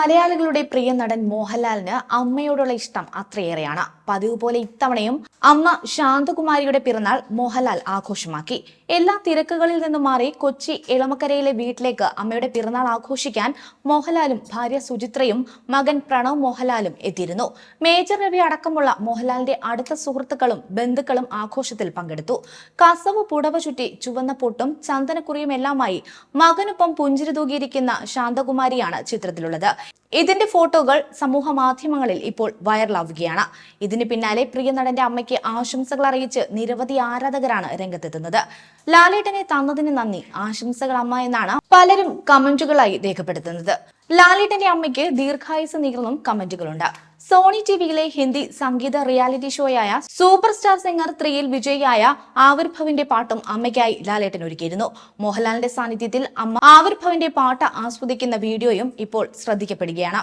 മലയാളികളുടെ പ്രിയ നടൻ മോഹൻലാലിന് അമ്മയോടുള്ള ഇഷ്ടം അത്രയേറെയാണ്. പതിവ് പോലെ ഇത്തവണയും അമ്മ ശാന്തകുമാരിയുടെ പിറന്നാൾ മോഹൻലാൽ ആഘോഷമാക്കി. എല്ലാ തിരക്കുകളിൽ നിന്നും മാറി കൊച്ചി എളമക്കരയിലെ വീട്ടിലേക്ക് അമ്മയുടെ പിറന്നാൾ ആഘോഷിക്കാൻ മോഹൻലാലും ഭാര്യ സുചിത്രയും മകൻ പ്രണവ് മോഹൻലാലും എത്തിയിരുന്നു. മേജർ രവി അടക്കമുള്ള മോഹൻലാലിന്റെ അടുത്ത സുഹൃത്തുക്കളും ബന്ധുക്കളും ആഘോഷത്തിൽ പങ്കെടുത്തു. കസവ് പുടവ ചുറ്റി ചുവന്ന പൊട്ടും ചന്ദനക്കുറിയും എല്ലാമായി മകനൊപ്പം പുഞ്ചിരി തൂകിയിരിക്കുന്ന ശാന്തകുമാരിയാണ് ചിത്രത്തിലുള്ളത്. ഇതിന്റെ ഫോട്ടോകൾ സമൂഹ മാധ്യമങ്ങളിൽ ഇപ്പോൾ വൈറലാവുകയാണ്. ഇതിന് പിന്നാലെ പ്രിയ നടന്റെ അമ്മയ്ക്ക് ആശംസകൾ അറിയിച്ച് നിരവധി ആരാധകരാണ് രംഗത്തെത്തുന്നത്. ലാലേട്ടനെ തന്നതിന് നന്ദി. ആശംസകൾ അമ്മ എന്നാണ് പലരും കമന്റുകളായി രേഖപ്പെടുത്തുന്നത്. ലാലേട്ടന്റെ അമ്മയ്ക്ക് ദീർഘായുസ് നീർന്നും കമന്റുകളുണ്ട്. സോണി ടിവിയിലെ ഹിന്ദി സംഗീത റിയാലിറ്റി ഷോയായ സൂപ്പർ സ്റ്റാർ സിംഗർ ത്രീയിൽ വിജയിയായ ആവിർഭവിന്റെ പാട്ടും അമ്മയ്ക്കായി ലാലേട്ടൻ ഒരുക്കിയിരുന്നു. മോഹൻലാലിന്റെ സാന്നിധ്യത്തിൽ അമ്മ ആവിർഭവിന്റെ പാട്ട് ആസ്വദിക്കുന്ന വീഡിയോയും ഇപ്പോൾ ശ്രദ്ധിക്കപ്പെടുകയാണ്.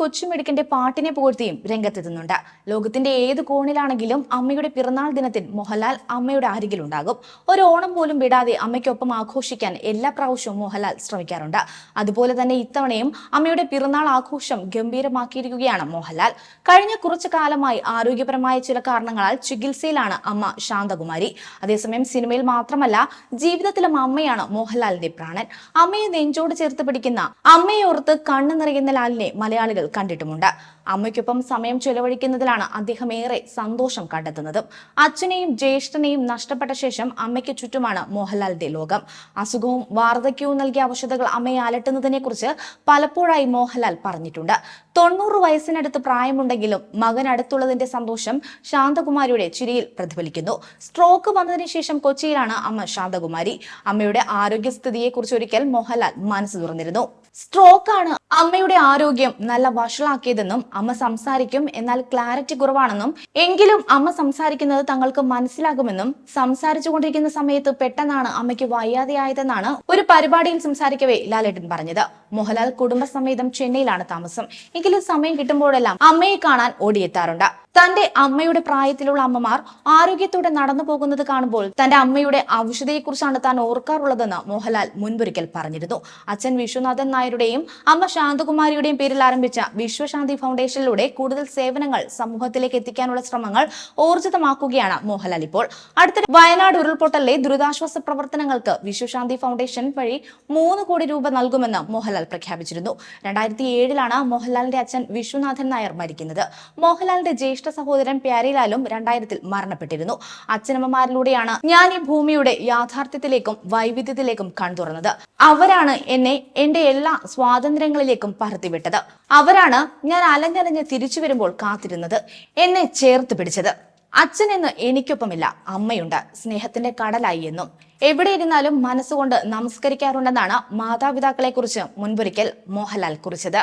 കൊച്ചുമിടുക്കിന്റെ പാട്ടിനെ പുകഴ്ത്തിയും രംഗത്തെത്തുന്നുണ്ട്. ലോകത്തിന്റെ ഏത് കോണിലാണെങ്കിലും അമ്മയുടെ പിറന്നാൾ ദിനത്തിൽ മോഹൻലാൽ അമ്മയുടെ അരികിലുണ്ടാകും. ഒരു ഓണം പോലും വിടാതെ അമ്മയ്ക്കൊപ്പം ആഘോഷിക്കാൻ എല്ലാ പ്രാവശ്യവും മോഹൻലാൽ ശ്രമിക്കാറുണ്ട്. അതുപോലെ തന്നെ ഇത്തവണയും അമ്മയുടെ പിറന്നാൾ ആഘോഷം ഗംഭീരമാക്കിയിരിക്കുകയാണ് മോഹൻലാൽ. കഴിഞ്ഞ കുറച്ചു കാലമായി ആരോഗ്യപരമായ ചില കാരണങ്ങളാൽ ചികിത്സയിലാണ് അമ്മ ശാന്തകുമാരി. അതേസമയം സിനിമയിൽ മാത്രമല്ല ജീവിതത്തിലും അമ്മയാണ് മോഹൻലാലിന്റെ പ്രാണൻ. അമ്മയെ നെഞ്ചോട് ചേർത്ത് പിടിക്കുന്ന അമ്മയോർത്ത് കണ്ണു നിറയുന്ന ലാലിനെ മലയാളികൾ കണ്ടിട്ടുമുണ്ട്. അമ്മയ്ക്കൊപ്പം സമയം ചെലവഴിക്കുന്നതിലാണ് അദ്ദേഹം ഏറെ സന്തോഷം കണ്ടെത്തുന്നത്. അച്ഛനെയും ജ്യേഷ്ഠനെയും നഷ്ടപ്പെട്ട ശേഷം അമ്മയ്ക്ക് ചുറ്റുമാണ് മോഹൻലാലിന്റെ ലോകം. അസുഖവും വാർദ്ധക്യവും നൽകിയ അവശതകൾ അമ്മയെ അലട്ടുന്നതിനെ കുറിച്ച് പലപ്പോഴായി മോഹൻലാൽ പറഞ്ഞിട്ടുണ്ട്. തൊണ്ണൂറ് വയസ്സിനടുത്ത് പ്രായമുണ്ടെങ്കിലും മകൻ അടുത്തുള്ളതിന്റെ സന്തോഷം ശാന്തകുമാരിയുടെ ചിരിയിൽ പ്രതിഫലിക്കുന്നു. സ്ട്രോക്ക് വന്നതിന് ശേഷം കൊച്ചിയിലാണ് അമ്മ ശാന്തകുമാരി. അമ്മയുടെ ആരോഗ്യസ്ഥിതിയെക്കുറിച്ച് ഒരിക്കൽ മോഹൻലാൽ മനസ്സ് തുറന്നിരുന്നു. സ്ട്രോക്കാണ് അമ്മയുടെ ആരോഗ്യം നല്ല വഷളാക്കിയതെന്നും അമ്മ സംസാരിക്കും. എന്നാൽ ക്ലാരിറ്റി കുറവാണെന്നും എങ്കിലും അമ്മ സംസാരിക്കുന്നത് തങ്ങൾക്ക് മനസ്സിലാകുമെന്നും സംസാരിച്ചു കൊണ്ടിരിക്കുന്ന സമയത്ത് പെട്ടെന്നാണ് അമ്മയ്ക്ക് വയ്യാതെയായതെന്നാണ് ഒരു പരിപാടിയിൽ സംസാരിക്കവേ ലാലേട്ടൻ പറഞ്ഞത്. മോഹൻലാൽ കുടുംബസമേതം ചെന്നൈയിലാണ് താമസം. എങ്കിലും സമയം കിട്ടുമ്പോഴെല്ലാം അമ്മയെ കാണാൻ ഓടിയെത്താറുണ്ട്. തന്റെ അമ്മയുടെ പ്രായത്തിലുള്ള അമ്മമാർ ആരോഗ്യത്തോടെ നടന്നു പോകുന്നത് കാണുമ്പോൾ തന്റെ അമ്മയുടെ ഔഷധയെക്കുറിച്ചാണ് താൻ ഓർക്കാറുള്ളതെന്ന് മോഹൻലാൽ മുൻപൊരിക്കൽ പറഞ്ഞിരുന്നു. അച്ഛൻ വിശ്വനാഥൻ നായരുടെയും അമ്മ ശാന്തകുമാരിയുടെയും പേരിൽ ആരംഭിച്ച വിശ്വശാന്തി ഫൗണ്ടേഷനിലൂടെ കൂടുതൽ സേവനങ്ങൾ സമൂഹത്തിലേക്ക് എത്തിക്കാനുള്ള ശ്രമങ്ങൾ ഊർജിതമാക്കുകയാണ് മോഹൻലാൽ ഇപ്പോൾ. അടുത്ത വയനാട് ഉരുൾപൊട്ടലിലെ ദുരിതാശ്വാസ പ്രവർത്തനങ്ങൾക്ക് വിശ്വശാന്തി ഫൗണ്ടേഷൻ വഴി മൂന്ന് കോടി രൂപ നൽകുമെന്ന് മോഹൻലാൽ പ്രഖ്യാപിച്ചിരുന്നു. രണ്ടായിരത്തി ഏഴിലാണ് മോഹൻലാലിന്റെ അച്ഛൻ വിശ്വനാഥൻ നായർ മരിക്കുന്നത്. മോഹൻലാലിന്റെ ജ്യേഷ്ഠ സഹോദരൻ പ്യാരിലാലും രണ്ടായിരത്തിൽ മരണപ്പെട്ടിരുന്നു. അച്ഛനമ്മമാരിലൂടെയാണ് ഞാൻ ഈ ഭൂമിയുടെ യാഥാർത്ഥ്യത്തിലേക്കും വൈവിധ്യത്തിലേക്കും കൺതുറന്നത് അവരാണ് എന്നെ എന്റെ എല്ലാ സ്വാതന്ത്ര്യങ്ങളിലേക്കും പറത്തിവിട്ടത്. അവരാണ് ഞാൻ അലഞ്ഞലഞ്ഞ് തിരിച്ചു വരുമ്പോൾ കാത്തിരുന്നത്. എന്നെ ചേർത്ത് പിടിച്ചത്. അച്ഛൻ എന്ന് എനിക്കൊപ്പമില്ല അമ്മയുണ്ട്. സ്നേഹത്തിന്റെ കടലായി എന്നും. എവിടെ ഇരുന്നാലും മനസ്സുകൊണ്ട് നമസ്കരിക്കാറുണ്ടെന്നാണ് മാതാപിതാക്കളെ കുറിച്ച് മുൻപൊരിക്കൽ മോഹൻലാൽ കുറിച്ചത്.